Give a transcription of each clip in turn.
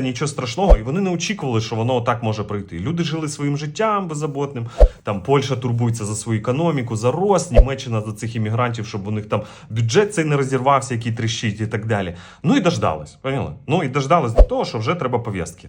та нічого страшного. І вони не очікували, що воно так може пройти. Люди жили своїм життям беззаботним. Там Польща турбується за свою економіку, за рост, Німеччина за цих іммігрантів, щоб у них там бюджет цей не розірвався, який тріщить і так далі. Ну і дождались. Поняли? Ну і дождались до того, що вже треба пов'язки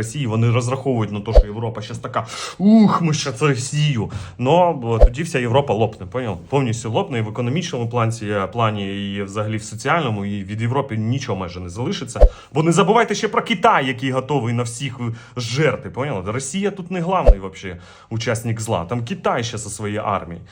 Росії. Вони розраховують на те, що Європа зараз така ух, ми ще це Росію. Но тоді вся Європа лопне. Поняв? Повністю лопне і в економічному плані, плані, і взагалі в соціальному, і від Європи нічого майже не залишиться. Бо не забувайте ще про Китай, який готовий на всіх жерти. Поняли? Росія тут не главний вообще учасник зла. Там Китай ще зі своєю армією.